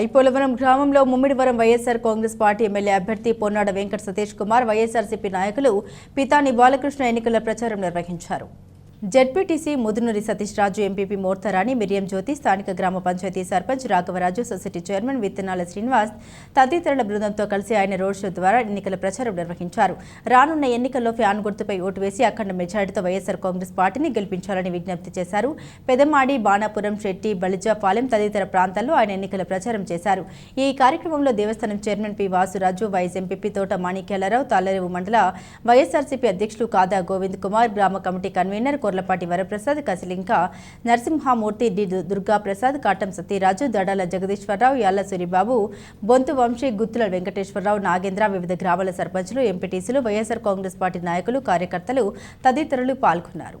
ఐపోలవరం గ్రామంలో Mummidivaram YSR Congress party MLA అభ్యర్థి పొన్నాడ వెంకట సతీష్ కుమార్ వైఎస్ఆర్సీపీ నాయకులు పితాని బాలకృష్ణ ఎన్నికల ప్రచారం నిర్వహించారు. ZPTC Mudunuri Satish Raju MPP Mortharani Miriam Jyothi స్థానిక గ్రామ పంచాయతీ సర్పంచ్ రాఘవరాజు సొసైటీ చైర్మన్ విత్తనాల శ్రీనివాస్ తదితరుల బృందంతో కలిసి ఆయన రోడ్ షో ద్వారా ఎన్నికల ప్రచారం నిర్వహించారు. రానున్న ఎన్నికల్లో ఫ్యాన్ గుర్తుపై ఓటు వేసి అఖండ మెజారిటీతో వైఎస్ఆర్ కాంగ్రెస్ పార్టీని గెలిపించాలని విజ్ఞప్తి చేశారు. పెదమాడి బాణాపురం శెట్టి బలిజాపాలెం తదితర ప్రాంతాల్లో ఆయన ఎన్నికల ప్రచారం చేశారు. ఈ కార్యక్రమంలో దేవస్థానం chairman P Vasuraju vice MPP Thota Manikyalarao Tallarevu మండల వైఎస్ఆర్సీపీ అధ్యక్షులు కాదా గోవింద్ కుమార్ గ్రామ committee convener Korlapati Varaprasad Kasilinka Narasimhamurthy D. Durga Prasad Katam Satyaraju Dadala Jagadeeswararao Yalla Suribabu Bonthu Vamsi Guttula Venkateswararao Nagendra వివిధ గ్రామాల సర్పంచులు ఎంపీటీసీలు వైఎస్సార్ కాంగ్రెస్ పార్టీ నాయకులు కార్యకర్తలు తదితరులు పాల్గొన్నారు.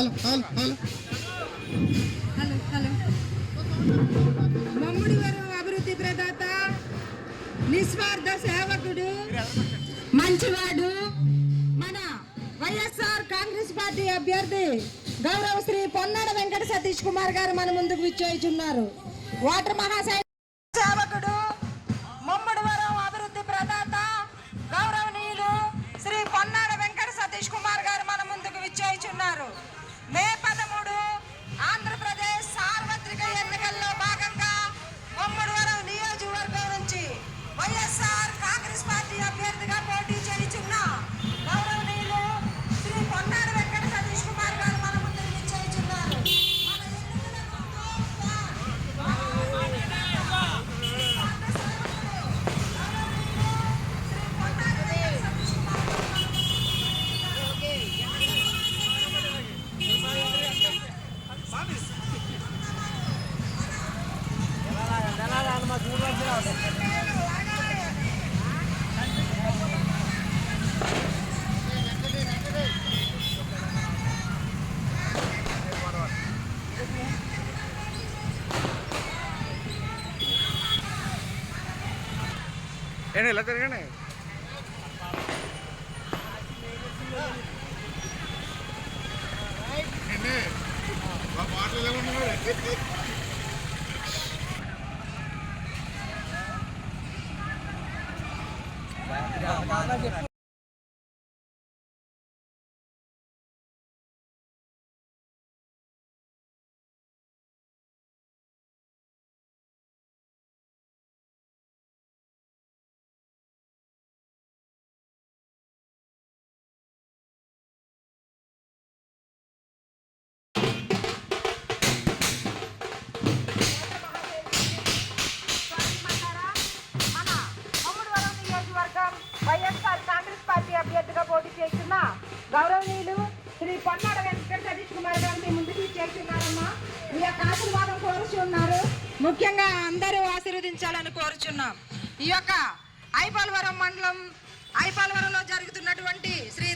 Hello hello hello hello hello Mummidi వారు అభివృద్ధి ప్రదాత నిస్వార్థ సేవకుడు మంచివాడు మన వైఎస్ఆర్ కాంగ్రెస్ పార్టీ అభ్యర్థి గౌరవ శ్రీ పొన్నాడ వెంకట సతీష్ కుమార్ గారు మన ముందుకు విచ్చేయుచున్నారు. వాటర్ మహాశయ సేవకుడు మమ్ముడి వరం అభివృద్ధి ప్రదాత గౌరవనీయులు శ్రీ పొన్నాడ వెంకట సతీష్ కుమార్ గారు. ఏంటి ఇలా తిరగండి మన ఆశీర్వాదం కోరుచున్నారు ముఖ్యంగా అందరూ ఆశీర్వదించాలని కోరుచున్నాం. ఈ యొక్క ఐపాలవరం మండలం ఐపాలవరంలో జరుగుతున్నటువంటి శ్రీ